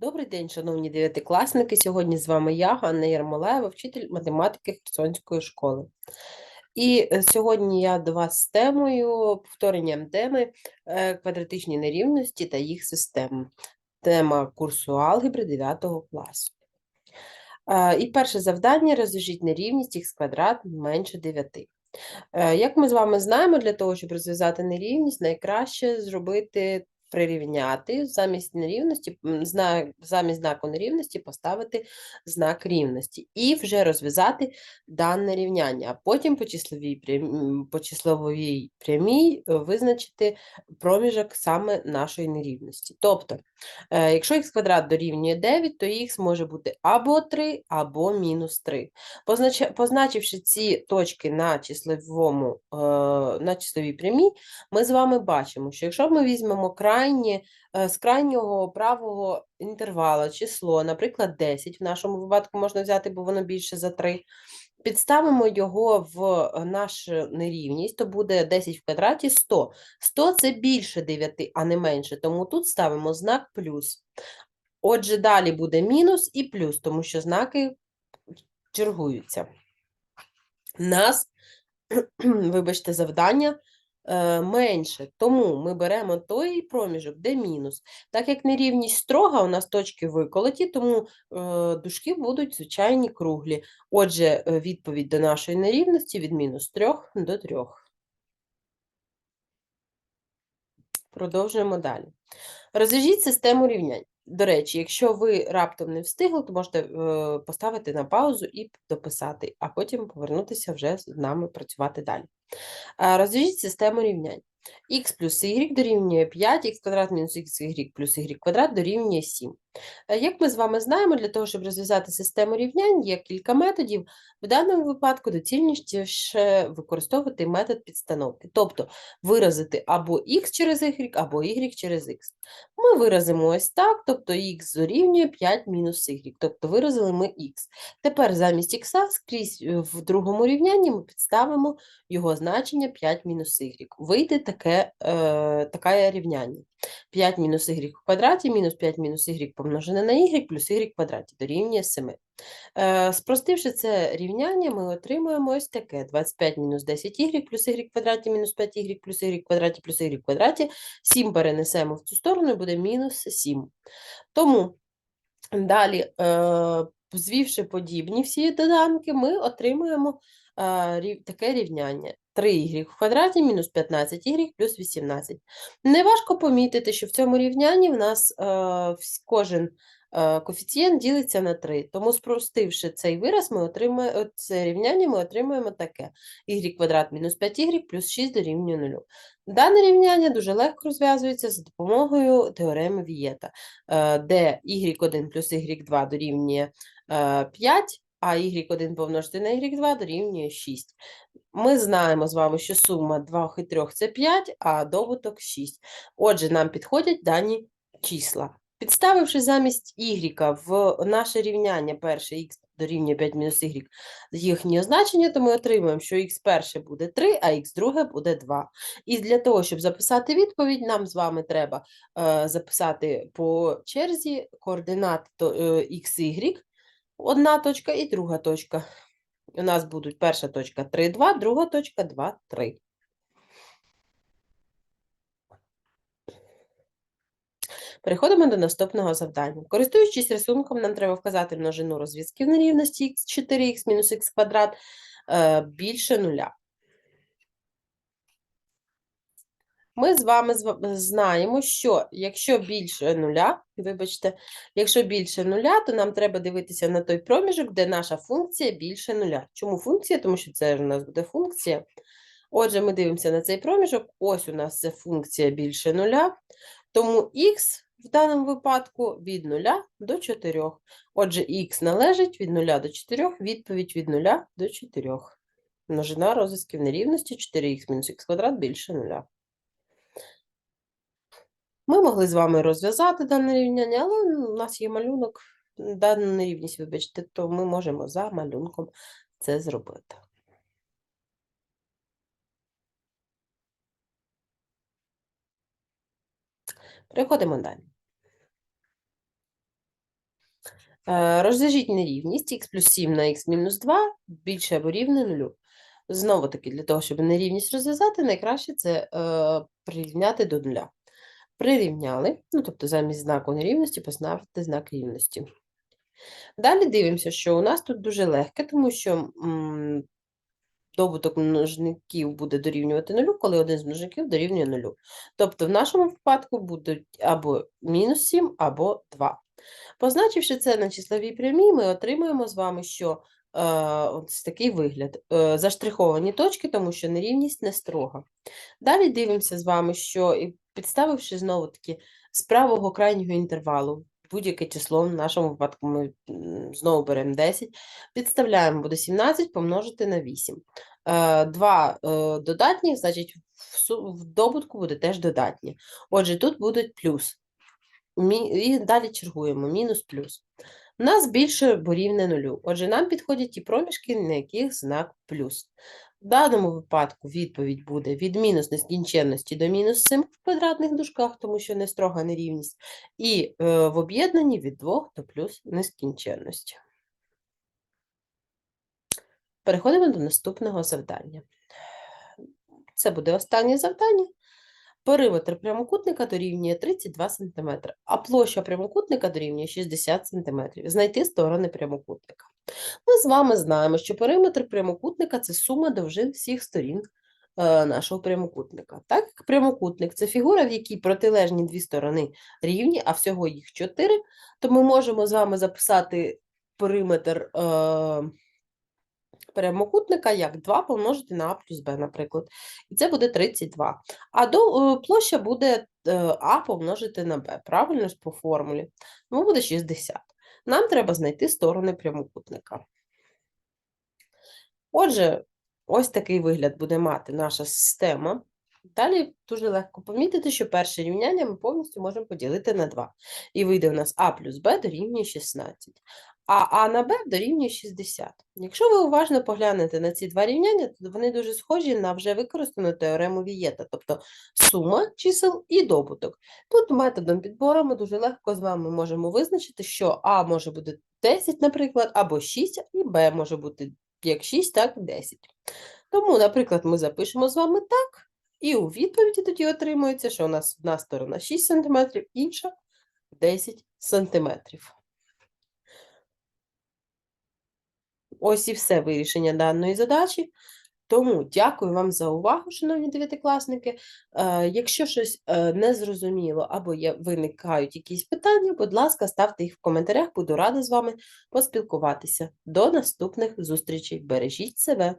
Добрий день, шановні дев'ятикласники. Сьогодні з вами я, Ганна Ярмолаєва, вчитель математики Херсонської школи. І е, сьогодні я до вас з темою, повторенням теми е, квадратичні нерівності та їх системи. Тема курсу алгебри 9 класу. Е, І перше завдання розв'яжіть нерівність х квадрат менше 9. Е, Як ми з вами знаємо, для того, щоб розв'язати нерівність, найкраще зробити прирівняти замість нерівності, замість знаку нерівності поставити знак рівності і вже розв'язати дане рівняння, а потім по числовій по числовій прямій е, визначити проміжок саме нашої нерівності. Тобто, е, якщо х квадрат дорівнює 9, то х може бути або 3, або мінус 3. Позначивши ці точки на числовому, е, на числовій прямій, ми з вами бачимо, що якщо ми візьмемо крайнє, е, з крайнього правого інтервала число, наприклад, 10, в нашому випадку можна взяти, бо воно більше за 3, підставимо його в е, нашу нерівність, то буде 10 в квадраті 100. 100 – це більше 9, а не менше, тому тут ставимо знак плюс. Отже, далі буде мінус і плюс, тому що знаки чергуються. Нас, вибачте, завдання е, менше, тому ми беремо той проміжок, де мінус. Так як нерівність строга, у нас точки виколоті, тому е, дужки будуть звичайні круглі. Отже, е, відповідь до нашої нерівності від мінус 3 до 3. Продовжуємо далі. Розв'яжіть систему рівнянь. До речі, якщо ви раптом не встигли, то можете е, поставити на паузу і дописати, а потім повернутися вже з нами працювати далі. Розв'яжіть систему рівнянь. х плюс y дорівнює 5, х квадрат мінус xy плюс y квадрат дорівнює 7. Е, Як ми з вами знаємо, для того, щоб розв'язати систему рівнянь, є кілька методів. В даному випадку доцільніше використовувати метод підстановки, тобто виразити або х через y, або y через x. Ми виразимо ось так, тобто х дорівнює 5 мінус y, тобто виразили ми х. Тепер замість х скрізь е, в другому рівнянні ми підставимо його значення 5 мінус y. Вийде таке, е, таке рівняння. 5 мінус y в квадраті мінус 5 мінус y помножене на y плюс y в квадраті дорівнює 7. Е, спростивши це рівняння, ми отримуємо ось таке. 25 мінус 10y плюс y в квадраті мінус 5y плюс y в квадраті плюс y в квадраті. 7 перенесемо в цю сторону і буде мінус 7. Тому далі, е, звівши подібні всі доданки, ми отримуємо е, таке рівняння. 3y в квадраті мінус 15y плюс 18. Неважко помітити, що в цьому рівнянні в нас е, кожен е, коефіцієнт ділиться на 3. Тому спростивши цей вираз, ми отримаємо це рівняння, ми отримуємо таке. y квадрат мінус 5y плюс 6 дорівнює 0. Дане рівняння дуже легко розв'язується за допомогою теореми Вієта, е, де y1 плюс y2 дорівнює е, 5, а y1 помножити на y2 дорівнює 6. Ми знаємо з вами, що сума 2 і 3 – це 5, а добуток 6. Отже, нам підходять дані числа. Підставивши замість y в наше рівняння перше х дорівнює 5 мінус y їхнє значення, то ми отримуємо, що х перше буде 3, а х друге буде 2. І для того, щоб записати відповідь, нам з вами треба е, записати по черзі координати то, е, x, y, одна точка і друга точка. У нас будуть перша точка 3, 2, друга точка 2, 3. Переходимо до наступного завдання. Користуючись рисунком, нам треба вказати множину розв'язків нерівності х 4х мінус х квадрат е, більше нуля. Ми з вами знаємо, що якщо більше нуля, вибачте, якщо більше нуля, то нам треба дивитися на той проміжок, де наша функція більше нуля. Чому функція? Тому що це ж у нас буде функція. Отже, ми дивимося на цей проміжок. Ось у нас це функція більше нуля. Тому х в даному випадку від 0 до 4. Отже, х належить від 0 до 4, відповідь від 0 до 4. Множина розв'язків нерівності 4х мінус х квадрат більше 0. Ми могли з вами розв'язати дане рівняння, але у нас є малюнок, дана нерівність, вибачте, то ми можемо за малюнком це зробити. Переходимо далі. Е, Розв'яжіть нерівність х плюс 7 на х мінус 2 більше або рівне нулю. Знову таки, для того, щоб нерівність розв'язати, найкраще це е, прирівняти до нуля. Прирівняли, ну тобто замість знаку нерівності поставити знак рівності. Далі дивимося, що у нас тут дуже легке, тому що добуток множників буде дорівнювати нулю, коли один з множників дорівнює нулю. Тобто в нашому випадку будуть або мінус 7, або 2. Позначивши це на числовій прямій, ми отримуємо з вами, що ось такий вигляд. Е, заштриховані точки, тому що нерівність не строга. Далі дивимося з вами, що підставивши знову таки з правого крайнього інтервалу будь-яке число, в нашому випадку ми знову беремо 10, підставляємо, буде 17 помножити на 8. Е, Два е, додатні, значить, в добутку буде теж додатні. Отже, тут будуть плюс. І далі чергуємо, мінус плюс. У нас більше або рівне нулю. Отже, нам підходять ті проміжки, на яких знак плюс. В даному випадку відповідь буде від мінус нескінченності до мінус 7 в квадратних дужках, тому що не строга нерівність, і е, в об'єднанні від 2 до плюс нескінченності. Переходимо до наступного завдання. Це буде останнє завдання. Периметр прямокутника дорівнює 32 см, а площа прямокутника дорівнює 60 см. Знайти сторони прямокутника. Ми з вами знаємо, що периметр прямокутника це сума довжин всіх сторін е, нашого прямокутника. Так як прямокутник це фігура, в якій протилежні дві сторони рівні, а всього їх чотири, то ми можемо з вами записати периметр е, прямокутника як 2 помножити на а плюс Б, наприклад. І це буде 32. А до, е, площа буде е, а помножити на Б, правильно ж по формулі. Тому буде 60. Нам треба знайти сторони прямокутника. Отже, ось такий вигляд буде мати наша система. Далі дуже легко помітити, що перше рівняння ми повністю можемо поділити на 2. І вийде у нас а плюс b дорівнює 16, а а на b дорівнює 60. Якщо ви уважно поглянете на ці два рівняння, то вони дуже схожі на вже використану теорему Вієта, тобто сума чисел і добуток. Тут методом підбору ми дуже легко з вами можемо визначити, що а може бути 10, наприклад, або 6, і b може бути як 6, так і 10. Тому, наприклад, ми запишемо з вами так, і у відповіді тоді отримується, що у нас одна сторона 6 см, інша 10 см. Ось і все вирішення даної задачі. Тому дякую вам за увагу, шановні дев'ятикласники. Е, Якщо щось е, не зрозуміло або виникають якісь питання, будь ласка, ставте їх в коментарях, буду рада з вами поспілкуватися. До наступних зустрічей. Бережіть себе!